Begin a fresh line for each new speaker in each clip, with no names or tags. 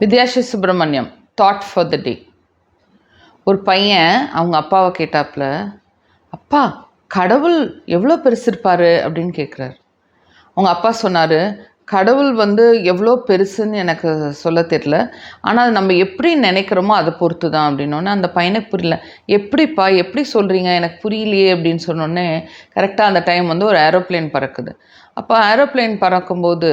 Vidyashi Subramaniam thought for the day ஒரு பையன் அவங்க அப்பாவை கேட்டாப்புல அப்பா கடவுள் எவ்வளோ பெருசு இருப்பார் அப்படின்னு கேட்குறாரு அவங்க அப்பா சொன்னார் கடவுள் வந்து எவ்வளோ பெருசுன்னு எனக்கு சொல்ல தெரில ஆனால் நம்ம எப்படி நினைக்கிறோமோ அதை பொறுத்து தான் அப்படின்னோடனே அந்த பையனுக்கு புரியல. எப்படிப்பா எப்படி சொல்கிறீங்க எனக்கு புரியலையே. அப்படின்னு சொன்னோடனே கரெக்டாக அந்த டைம் வந்து ஒரு ஏரோப்ளேன் பறக்குது. அப்போ ஏரோப்ளேன் பறக்கும்போது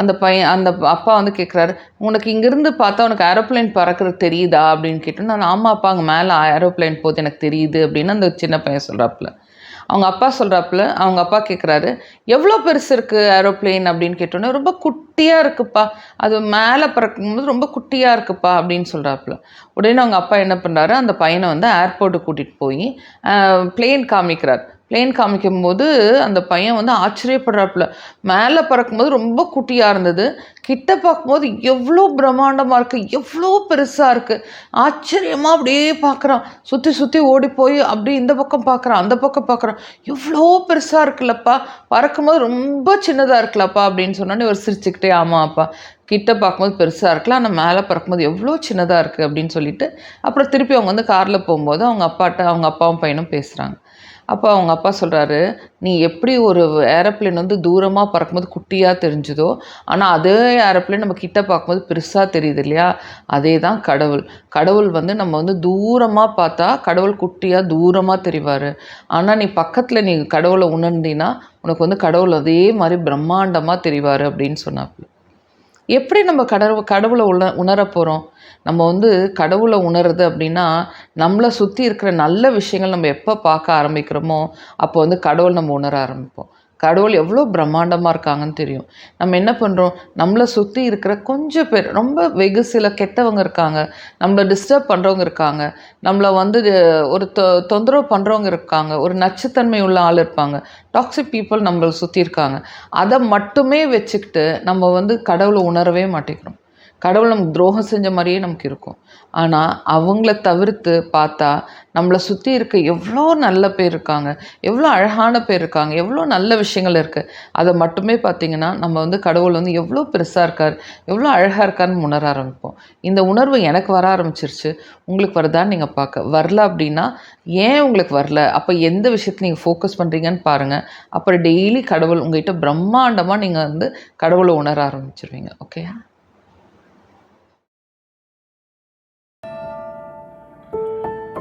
அந்த பையன் அந்த அப்பா வந்து கேட்குறாரு உனக்கு இங்கேருந்து பார்த்தா உனக்கு ஏரோப்ளேன் பறக்கிறது தெரியுதா? அப்படின்னு கேட்டோன்னா நான் அப்பா அங்கே மேலே ஏரோப்ளேன் போகுது எனக்கு தெரியுது அப்படின்னு அந்த சின்ன பையன் சொல்கிறாப்புல அவங்க அப்பா சொல்கிறாப்புல அவங்க அப்பா கேட்குறாரு எவ்வளோ பெருசு இருக்குது ஏரோப்ளேன் அப்படின்னு கேட்டோன்னே ரொம்ப குட்டியாக இருக்குப்பா. அது மேலே பறக்கும்போது ரொம்ப குட்டியாக இருக்குப்பா அப்படின்னு சொல்கிறாப்புல உடனே அவங்க அப்பா என்ன பண்ணுறாரு அந்த பையனை வந்து ஏர்போர்ட்டுக்கு கூட்டிகிட்டு போய் பிளேன் காமிக்கிறார். பிளேன் காமிக்கும்போது அந்த பையன் வந்து ஆச்சரியப்படுறாப்புல. மேலே பறக்கும்போது ரொம்ப குட்டியாக இருந்தது. கிட்ட பார்க்கும்போது எவ்வளோ பிரம்மாண்டமாக இருக்குது எவ்வளோ பெருசாக இருக்குது ஆச்சரியமாக அப்படியே பார்க்குறான். சுற்றி சுற்றி ஓடி போய் அப்படியே இந்த பக்கம் பார்க்குறான் அந்த பக்கம் பார்க்குறான். எவ்வளோ பெருசாக இருக்குல்லப்பா. பறக்கும்போது ரொம்ப சின்னதாக இருக்குல்லப்பா அப்படின்னு சொன்னோன்னே ஒரு சிரிச்சுக்கிட்டே ஆமாப்பா கிட்ட பார்க்கும்போது பெருசாக இருக்கலாம் ஆனால் மேலே பறக்கும்போது எவ்வளோ சின்னதாக இருக்குது அப்படின்னு சொல்லிட்டு. அப்புறம் திருப்பி அவங்க வந்து காரில் போகும்போது அவங்க அப்பாட்ட அவங்க அப்பாவும் பையனும் பேசுகிறாங்க அப்போ அவங்க அப்பா சொல்கிறாரு நீ எப்படி ஒரு ஏரோப்ளேன் வந்து தூரமாக பறக்கும்போது குட்டியாக தெரிஞ்சுதோ ஆனால் அதே ஏரோப்ளேன் நம்ம கிட்ட பார்க்கும்போது பெருசாக தெரியுது இல்லையா? அதே தான் கடவுள். கடவுள் வந்து நம்ம வந்து தூரமாக பார்த்தா கடவுள் குட்டியாக தூரமாக தெரிவார். ஆனால் நீ பக்கத்தில் நீ கடவுளை உணர்ந்தீன்னா உனக்கு வந்து கடவுள் அதே மாதிரி பிரம்மாண்டமாக தெரிவார் அப்படின்னு சொன்னாப்புல. எப்படி நம்ம கடவுள் கடவுளை உண உணர போகிறோம் நம்ம வந்து கடவுளை உணருது அப்படின்னா நம்மளை சுற்றி இருக்கிற நல்ல விஷயங்கள் நம்ம எப்போ பார்க்க ஆரம்பிக்கிறோமோ அப்போ வந்து கடவுள் நம்ம உணர ஆரம்பிப்போம். கடவுள் எவ்வளோ பிரம்மாண்டமாக இருக்காங்கன்னு தெரியும். நம்ம என்ன பண்ணுறோம் நம்மளை சுற்றி இருக்கிற கொஞ்சம் பேர் ரொம்ப வெகு சில கெட்டவங்க இருக்காங்க. நம்மளை டிஸ்டர்ப் பண்ணுறவங்க இருக்காங்க. நம்மளை வந்து ஒரு தொ தொந்தரவு பண்ணுறவங்க இருக்காங்க. ஒரு நச்சுத்தன்மை உள்ள ஆள் இருப்பாங்க. டாக்ஸிக் பீப்புள் நம்மளை சுற்றி இருக்காங்க. அதை மட்டுமே வச்சுக்கிட்டு நம்ம வந்து கடவுளை உணரவே மாட்டேங்கிறோம். கடவுள் நமக்கு துரோகம் செஞ்ச மாதிரியே நமக்கு இருக்கும். ஆனால் அவங்கள தவிர்த்து பார்த்தா நம்மளை சுற்றி இருக்க எவ்வளோ நல்ல பேர் இருக்காங்க எவ்வளோ அழகான பேர் இருக்காங்க எவ்வளோ நல்ல விஷயங்கள் இருக்குது அதை மட்டுமே பார்த்திங்கன்னா நம்ம வந்து கடவுள் வந்து எவ்வளோ பெருசாக இருக்கார் எவ்வளோ அழகாக இருக்காருன்னு உணர ஆரம்பிப்போம். இந்த உணர்வு எனக்கு வர ஆரம்பிச்சிருச்சு. உங்களுக்கு வருதான்னு நீங்கள் பார்க்க. வரல அப்படின்னா ஏன் உங்களுக்கு வரல? அப்போ எந்த விஷயத்தை நீங்கள் ஃபோக்கஸ் பண்ணுறீங்கன்னு பாருங்கள் அப்புறம் டெய்லி கடவுள் உங்கள்கிட்ட பிரம்மாண்டமாக நீங்கள் வந்து கடவுளை உணர ஆரம்பிச்சிருவீங்க. ஓகே